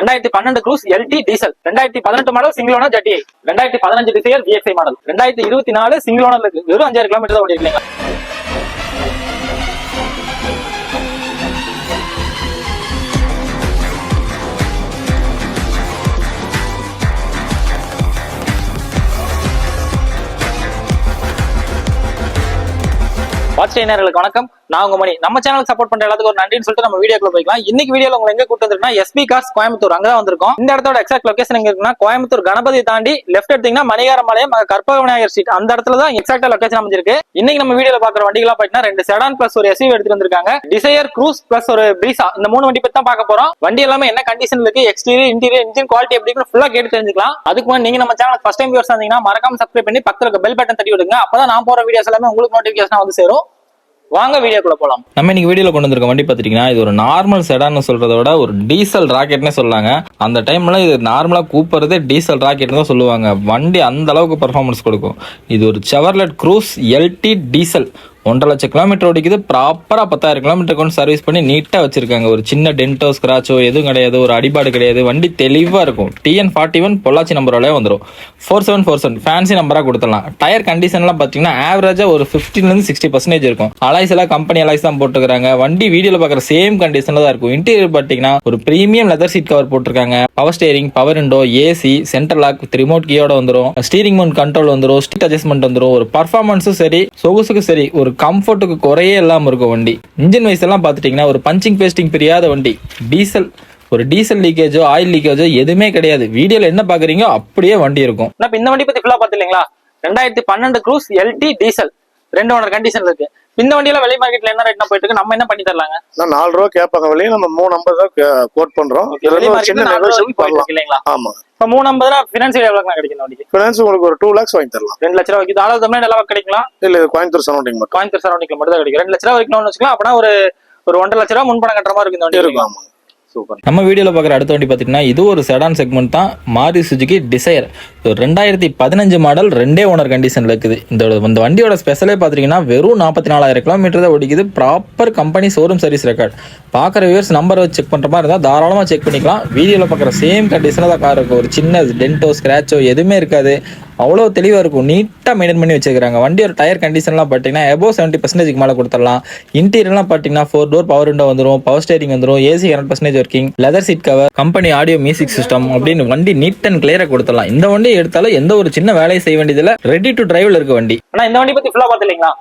ரெண்டாயிரத்தி பன்னெண்டு Cruze LT diesel ரெண்டாயிரத்தி பதினெட்டு மாடல் சிங்கிள் ஓனர் ஜட்டி ரெண்டாயிரத்தி பதினஞ்சு டிசைர் விஎக்ஸ்ஐ மாடல் ரெண்டாயிரத்தி இருபத்தி நாலு சிங்கிள் ஓனர் இருக்கு வெறும் அஞ்சாயிரம் கிலோமீட்டர் தான் ஓடி இருக்கீங்க வாட்ச் நேர்களுக்கு வணக்கம். நான் உங்க மணி. நம்ம சேனலுக்கு சப்போர்ட் பண்ற எல்லாத்துக்கும் ஒரு நன்றின்னு சொல்லிட்டு நம்ம வீடியோக்குள்ள போய்க்கலாம். இன்னைக்கு வீடியோல உங்களை எங்க கூட்டு வந்திருக்கா எஸ்பி கார்ஸ் கோயம்புத்தூர். அங்கதான் வந்திருக்கோம். இந்த இடத்தோட எக்ஸாக்ட் லொகேஷன் எங்க இருக்குன்னா கோயம்புத்தூர் கணபதி தாண்டி லெஃப்ட் எடுத்தீங்கன்னா மணிகார மலையம் அங்க கற்பக விநாயகர் ஸ்ட்ரீட் அந்த இடத்துல தான் எக்ஸாக்டா லொகேஷன் அமைஞ்சிருக்கு. இன்னைக்கு நம்ம வீடியோல பாக்குற வண்டிகளா பாத்தீங்கன்னா ரெண்டு செடான் பிளஸ் ஒரு எஸ்யூ எடுத்துட்டு வந்திருக்காங்க. டிசையர் க்ரூஸ் பிளஸ் ஒரு பிரீசா இந்த மூணு வண்டி பத்தி தான் பார்க்க போறோம். வண்டி எல்லாமே என்ன கண்டிஷன் இருக்கு எக்ஸ்டீரியர் இன்டீரியர் இன்ஜின் குவாலிட்டி எப்படின்னு ஃபுல்லா கேட்டு தெரிஞ்சுக்கலாம். அதுக்கு முன்னாடி நீங்க நம்ம சேனல் ஃபர்ஸ்ட் டைம் வியூஸ் வந்தீங்கன்னா மறக்காம சப்ஸ்கிரைப் பண்ணி பக்கத்துல பெல் பட்டன் தட்டி விடுங்க. அப்பதான் நான் போற வீடியோஸ் எல்லாமே உங்களுக்கு நோட்டிபிகேஷன் வந்து சேரும். வாங்க வீடியோக்குள்ள போலாம். நம்ம இன்னைக்கு வீடியோல கொண்டு வந்திருக்க வண்டி பாத்தீங்கன்னா இது ஒரு நார்மல் செடான்னு சொல்றத விட ஒரு டீசல் ராக்கெட்னே சொல்லாங்க. அந்த டைம்ல இது நார்மலா கூப்பிடுறதே டீசல் ராக்கெட் தான் சொல்லுவாங்க. வண்டி அந்த அளவுக்கு பர்ஃபார்மன்ஸ் கொடுக்கும். இது ஒரு செவர்லெட் க்ரூஸ் எல்டி டீசல் ஒன்றரை லட்சம் கிலோமீட்டர் ஓடிக்குது. ப்ராப்பராக பத்தாயிரம் கிலோமீட்டர் கொண்டு சர்வீஸ் பண்ணி நீட்டாக வச்சிருக்காங்க. ஒரு சின்ன டென்ட்டோ ஸ்க்ராச்சோ எதுவும் கிடையாது. ஒரு அடிபாடு கிடையாது. வண்டி தெளிவாக இருக்கும். டிஎன் ஃபார்ட்டி ஒன் பொள்ளாச்சி நம்பரோடய வந்துடும் four seven four seven fancy நம்பராக கொடுத்துடலாம். டயர் கண்டிஷன்லாம் பார்த்தீங்கன்னா ஆவரேஜாக ஒரு ஃபிஃப்டின்லேருந்து சிக்ஸ்டி பர்சன்டேஜ் இருக்கும். அலைஸ் எல்லாம் கம்பெனி அலைஸ் தான் போட்டுக்கிறாங்க. வண்டி வீடியோவில் பார்க்குற சேம் கண்டிஷனில் தான் இருக்கும். இன்டீரியர் பார்த்தீங்கன்னா ஒரு ப்ரீமியம் லெதர் சீட் கவர் போட்டிருக்காங்க. Power steering power window AC centre lock remote கீயோட வந்துடும் ஸ்டீரிங் மவுண்ட் கண்ட்ரோல் வந்துடும் ஸ்டிக் அட்ஜஸ்ட்மெண்ட் வந்துடும் ஒரு பர்ஃபார்மன்ஸும் சரி சொகுசுக்கு சரி. ஒரு கம்ஃபர்ட்டுக்கு குறையே இல்லாமல் இருக்கும் வண்டி. இன்ஜின் வைஸ் எல்லாம் பார்த்துட்டிங்கன்னா ஒரு பஞ்சிங் பேஸ்டிங் பிரியாத வண்டி. டீசல் ஒரு டீசல் லீக்கேஜோ ஆயில் லீக்கேஜோ எதுவுமே கிடையாது. வீடியோல என்ன பாக்குறீங்க அப்படியே வண்டி இருக்கும். நான் இந்த வண்டி பத்தி ஃபுல்லா பாத்துலீங்களா ரெண்டாயிரத்தி பன்னெண்டு க்ரூஸ் எல்டி டீசல் ரெண்டு ஓனர் கண்டிஷன் இருக்கு. இந்த வண்டியில வெளி மார்க்கெட்ல என்ன ரேட்னா போயிட்டு இருக்கு நம்ம என்ன பண்ணி தரலாங்க? நான் நாலு ரூபா கேட்பாங்க வெளியே நம்ம மூணு ஐம்பது தான் கோட் பண்றோம். இல்லைங்களா ஆமா. இப்ப மூணு ஐம்பதுல பினான்சியல் எவ்வளவு கிடைக்கும் இந்த வண்டிக்கு? ஃபினான்ஸ் உங்களுக்கு ஒரு டூ லேக்ஸ் வாங்கி தரலாம். ரெண்டு லட்ச ரூபாய்க்கு ஆளாவது தமிழ்நாடு எல்லாம் கிடைக்கலாம் இல்ல கோயம்புத்தூர் சரௌண்டிங் மட்டும். கோயம்புத்தூர் சரௌண்டிங்ல மட்டும் தான் கிடைக்கும். ரெண்டு லட்ச ரூபா வரைக்கும் வச்சுக்கலாம். அப்படின்னா ஒரு ஒரு ஒன்றரை லட்ச ரூபா முன்பணம் கட்டுற மாதிரி இருக்கு இந்த வண்டி இருக்கும் ஆமா. சூப்பர் நம்ம வீடியோவில் பார்க்குற அடுத்த வண்டி பார்த்தீங்கன்னா இது ஒரு செடான் செக்மெண்ட் தான். மாரி சுஜுகி டிசைர் ரெண்டாயிரத்தி பதினஞ்சு மாடல் ரெண்டே ஓனர் கண்டிஷனில் இருக்குது. இந்த இந்த வண்டியோட ஸ்பெஷலே பார்த்தீங்கன்னா வெறும் நாற்பத்தி நாலாயிரம் கிலோமீட்டர் தான் ஓடிக்குது. Proper company showroom service record பார்க்குற வியூவர்ஸ் நம்பர் வச்சு செக் பண்ணுற மாதிரி இருந்தால் தாராளமாக செக் பண்ணிக்கலாம். வீடியோவில் பார்க்குற சேம் கண்டிஷனில் தான் கார் இருக்கும் ஒரு சின்ன டென்ட்டோ ஸ்க்ராச்சோ எதுவுமே இருக்காது. அவ்வளோ தெளிவாக இருக்கும். நீட்டாக மெயின்டைன் பண்ணி வச்சிருக்காங்க வண்டியோட டயர் கண்டிஷன்லாம் பார்த்தீங்கன்னா எபோ செவன்ட்டி பர்சன்டேஜ்க்கு மேலே கொடுத்துடலாம். இன்டீரியர்லாம் பார்த்தீங்கன்னா ஃபோர் டோர் பவர் விண்டோ வந்துடும் பவர் ஸ்டேரிங் வந்துடும் AC hundred percentage working leather seat cover company audio music system அப்படின்னு வண்டி நீட் அண்ட் கிளியராக கொடுத்துடலாம். இந்த வண்டி எடுத்தாலும் எந்த ஒரு சின்ன வேலையை செய்ய வேண்டியதில்லை. ரெடி டு டிரைவில் இருக்க வண்டி. ஆனா இந்த வண்டி பத்தி ஃபுல்லா பாத்துலீங்களா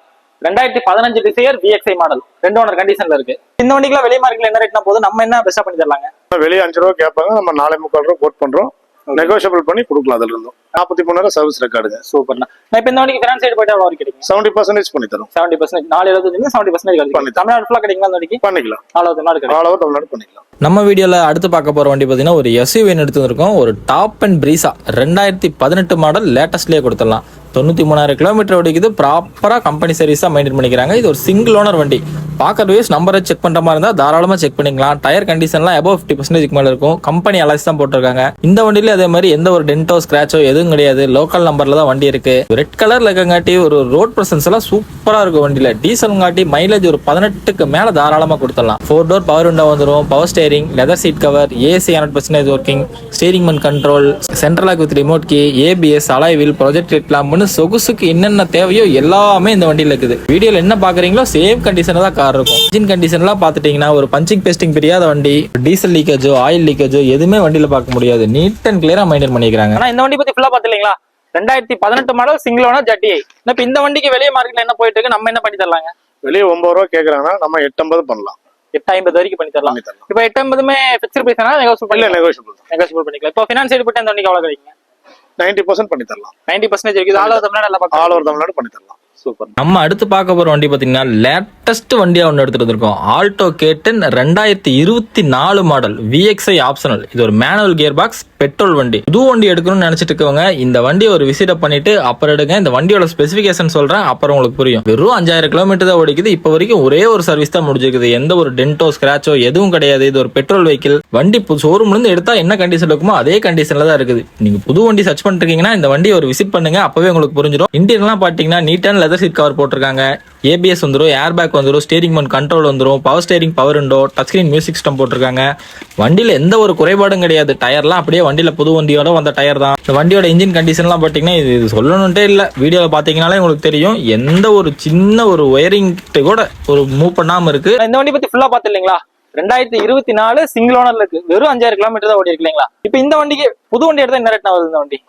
ரெண்டாயிரத்தி பதினஞ்சு டிசையர் விஎக்ஸ்ஐ மாடல் ரெண்டு ஓனர் கண்டிஷன்ல இருக்கு. இந்த வண்டிக்குலாம் வெளி மார்க்கெட்ல என்ன ரேட்னா போது நம்ம என்ன பெஸ்டா பண்ணி தரலாங்க? வெளியே அஞ்சு ரூபா கேட்பாங்க. நம்ம நாலே முக்கால் ரூபா கோட் பண்றோம். நெகோசியபிள் பண்ணி கொடுக்கலாம் அதுல இருந்தும் நாற்பத்தி மூணாயிரம் சர்வீஸ் ரெக்கார்டுங்க சூப்பர்ண்ணா நான் இப்ப இந்த வண்டிக்கு ஃபினான்ஸ் சைடு போயிட்டு வரைக்கும் கிடைக்கும்? செவன்டி பர்சன்டேஜ் பண்ணி தரோம் செவன்டி பர்சன்ட் நாலு எழுபத்தஞ்சு செவன்டி பர்சன்டேஜ் கிடைக்கும். பண்ணி தமிழ்நாடு ஃபுல்லா கிடைக்குமா வண்டிக்கு? பண்ணிக்கலாம். தமிழ்நாடு ஆல் ஓவர் தமிழ்நாடு பண்ணிக்கலாம். நம்ம வீடியோவில் அடுத்து பார்க்க போகிற வண்டி பார்த்தீங்கன்னா ஒரு எஸ்யூவின் எடுத்து வந்திருக்கோம் ஒரு டாப் அண்ட் பிரீசா ரெண்டாயிரத்தி பதினெட்டு மாடல் லேட்டஸ்ட்லேயே கொடுத்துடலாம். தொண்ணூற்றி மூணாயிரம் கிலோமீட்டர் ஓடிக்குது. ப்ராப்பராக கம்பெனி சர்வீஸாக மெயின்டைன் பண்ணிக்கிறாங்க. இது ஒரு சிங்கிள் ஓனர் வண்டி. பார்க்குற வேஸ் நம்பரை செக் பண்ணுற மாதிரி இருந்தால் தாராளமாக செக் பண்ணிக்கலாம். டயர் கண்டிஷன்லாம் எபோ ஃபிஃப்டி பர்சன்டேஜ் மேலே இருக்கும். கம்பெனி அலைஸ் தான் போட்டிருக்காங்க. இந்த வண்டியில அதே மாதிரி எந்த ஒரு டென்ட்டோ ஸ்க்ராச்சோ எதுவும் கிடையாது. லோக்கல் நம்பரில் தான் வண்டி இருக்கு. ரெட் கலரில் இருக்கங்காட்டி ஒரு ரோட் ப்ரெசன்ஸ் எல்லாம் சூப்பராக இருக்கும் வண்டியில். டீசல்ங்காட்டி மைலேஜ் ஒரு பதினெட்டுக்கு மேலே தாராளமாக கொடுத்துடலாம். ஃபோர் டோர் பவர் விண்டோ வந்துடும் power steering leather seat cover AC hundred percentage working steering mount control central with remote key ABS அலாய்வில் project லாம்னு சொகுசுக்கு என்னென்ன தேவையோ எல்லாமே இந்த வண்டியில் இருக்குது. வீடியோவில் என்ன பார்க்குறீங்களோ சேம் கண்டிஷனில் தான் கார் இருக்கும். இன்ஜின் கண்டிஷன்லாம் பார்த்துட்டிங்கன்னா ஒரு பஞ்சிங் பேஸ்டிங் பிரியாத வண்டி டீசல் லீக்கேஜோ ஆயில் லீக்கேஜோ எதுவுமே வண்டியில் பார்க்க முடியாது. நீட் அண்ட் கிளியராக மெயின்டைன் பண்ணிக்கிறாங்க. ஆனா இந்த வண்டி பத்தி ஃபுல்லா பாத்துலீங்களா ரெண்டாயிரத்தி பதினெட்டு மாடல் சிங்கிள் ஓனர் ஜட்டி இப்ப இந்த வண்டிக்கு வெளிய மார்க்கெட்ல என்ன போயிட்டு இருக்கு? நம்ம என்ன பண்ணி தரலாங்க? வெளியே ஒன்பது ரூபா கேட்கறாங்கன்னா நம்ம எட்டு ஐம்பது பண்ணலாம். எட்டு ஐம்பது வரைக்கும் பண்ணி தரலாம். இப்ப எட்டு ஐம்பதுமே பிக்சர் பிரைஸ் நெகோசியபிள் நெகோசியபிள் பண்ணிக்கலாம். இப்போ ஃபினான்ஸ் சைடு போட்டு இந்த வண்டிக்கு எவ்வளவு கிடைக்குங்க நைன்டி பர்சன்ட் பண்ணி தரலாம். நைன்டி பர்சன்டேஜ் இருக்குது all over Tamil Nadu all over Tamil Nadu பண்ணி தரலாம். சூப்பர். நம்ம அடுத்து பார்க்க போற வண்டி பார்த்தீங்கன்னா லேட்டஸ்ட் வண்டியா ஒன்று எடுத்துட்டு வந்திருக்கோம் ஆல்டோ கேட்டன் ரெண்டாயிரத்தி இருபத்தி நாலு மாடல் விஎக்ஸ்ஐ ஆப்ஷனல் இது ஒரு மேனுவல் கியர் பாக்ஸ் பெட்ரோல் வண்டி. புது வண்டி எடுக்கணும்னு நினைச்சிட்டு இருக்கவங்க இந்த வண்டியை ஒரு விசிட் பண்ணிட்டு அப்புறம் எடுங்க. இந்த வண்டியோட ஸ்பெசிபிகேஷன் சொல்றேன் அப்புறம் உங்களுக்கு புரியும். வெறும் அஞ்சாயிரம் கிலோமீட்டர் தான் ஓடிக்குது. இப்போ வரைக்கும் ஒரே ஒரு சர்வீஸ் தான் முடிஞ்சிருக்குது. எந்த ஒரு டென்டோ ஸ்கிராச்சோ எதுவும் கிடையாது. இது ஒரு பெட்ரோல் வெஹிக்கிள் வண்டி ஷோரூம்ல இருந்து எடுத்தா என்ன கண்டிஷன் இருக்குமோ அதே கண்டிஷன்ல தான் இருக்குது. நீங்க புது வண்டி சர்ச் பண்ணிருக்கீங்கன்னா இந்த வண்டியை ஒரு விசிட் பண்ணுங்க. அப்பவே உங்களுக்கு புரிஞ்சிடும். இன்டீரியர்லாம் பாத்தீங்கன்னா நீட்டான லெதர் சீட் கவர் போட்டிருக்காங்க. ஏபிஎஸ் வந்துடும் ஏர் பேக் வந்துடும் ஸ்டேரிங் மவுண்ட் கண்ட்ரோல் வந்துடும் power steering power window touch screen music system போட்டிருக்காங்க. வண்டியில எந்த ஒரு குறைபாடும் கிடையாது. டயர்லாம் அப்படியே வண்டியில புது வண்டியோட வந்த டயர் தான். இந்த வண்டியோட இன்ஜின் கண்டிஷன்லாம் பாத்தீங்கன்னா இது இது சொல்லணுன்ட்டே இல்ல. வீடியோல பாத்தீங்கன்னாலே உங்களுக்கு தெரியும். எந்த ஒரு சின்ன ஒரு ஒயரிங் கூட ஒரு மூவ் பண்ணாம இருக்கு. இந்த வண்டி பத்தி ஃபுல்லா பாத்து இல்லைங்களா? ரெண்டாயிரத்தி இருபத்தி நாலு சிங்கிள் ஓனர்ல இருக்கு. வெறும் அஞ்சாயிரம் கிலோமீட்டர் தான் ஓடி இருக்கு இல்லைங்களா? இப்ப இந்த வண்டிக்கு புது வண்டி எடுத்தா என்ன ரேட்னா வருது இந்த வண்டி?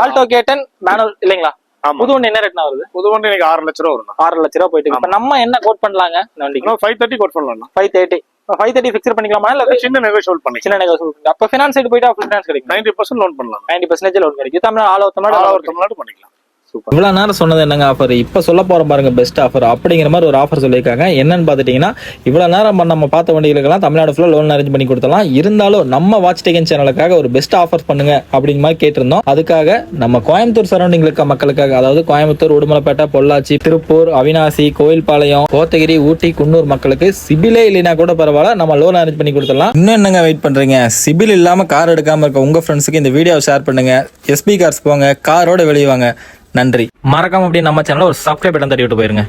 ஆல்டோ கேட்டன் மேனுவல் இல்லைங்களா? புது வண்டி என்ன ரேட்னா வருது? புது வண்டி எனக்கு ஆறு லட்ச ரூபா வரும் ஆறு லட்ச ரூபா போயிட்டு. இப்ப நம்ம என்ன கோட் பண்ணலாங்க? இந்த வண்டிக்கு. ஃபைவ் தேர்ட்டி கோட் பண்ணலாம் five thirty five thirty fix பண்ணிக்கலாமா? இல்ல சின்ன நெகோஷியபிள் பண்ணிக்கலாம். சின்ன நெகோசியபிள் அப்ப ஃபினான்ஸ் சைடு போயிட்டா ஃபுல் ஃபினான்ஸ் கிடைக்கும்? நைன்டி பர்சன்ட் லோன் பண்ணலாம். நைன்டி பர்சன்டேஜ் லோன் கிடைக்கும் Tamil Nadu all over all Tamil Nadu over Tamil Nadu பண்ணிக்கலாம். இவ்வளவு நேரம் சொன்னது என்னங்க ஆஃபர் இப்ப சொல்ல போற பாருங்க பெஸ்ட் ஆஃபர் அப்படிங்கிற மாதிரி ஒரு ஆஃபர் சொல்லியிருக்காங்க. என்னன்னு பாத்துட்டீங்கன்னா இவ்வளவு நேரம் நம்ம பார்த்த வண்டிகளுக்கெல்லாம் தமிழ்நாடு ஃபுல்லா லோன் அரேஞ்ச் பண்ணி கொடுத்தலாம் இருந்தாலும் நம்ம வாட்ச் டேகன் சேனலுக்காக ஒரு பெஸ்ட் ஆஃபர் பண்ணுங்க அப்படிங்கிற மாதிரி கேட்டிருந்தோம். அதுக்காக நம்ம கோயம்புத்தூர் சரௌண்டிங்ல இருக்க மக்களுக்காக அதாவது கோயம்புத்தூர் உடுமலைப்பேட்டை பொள்ளாச்சி திருப்பூர் அவினாசி கோயில்பாளையம் கோத்தகிரி ஊட்டி குன்னூர் மக்களுக்கு சிபிலே இல்லைனா கூட பரவாயில்ல நம்ம லோன் அரேஞ்ச் பண்ணி கொடுத்துடலாம். இன்னும் என்னங்க வெயிட் பண்றீங்க? சிபில் இல்லாம கார் எடுக்காம இருக்க உங்க ஃப்ரெண்ட்ஸுக்கு இந்த வீடியோவை ஷேர் பண்ணுங்க. எஸ்பி கார்ஸ் போங்க காரோட வெளியே வாங்க. நன்றி. மறக்காம அப்படியே நம்ம சேனலை ஒரு சப்ஸ்கிரைப் பட்டன் தட்டி விட்டு போயிருங்க.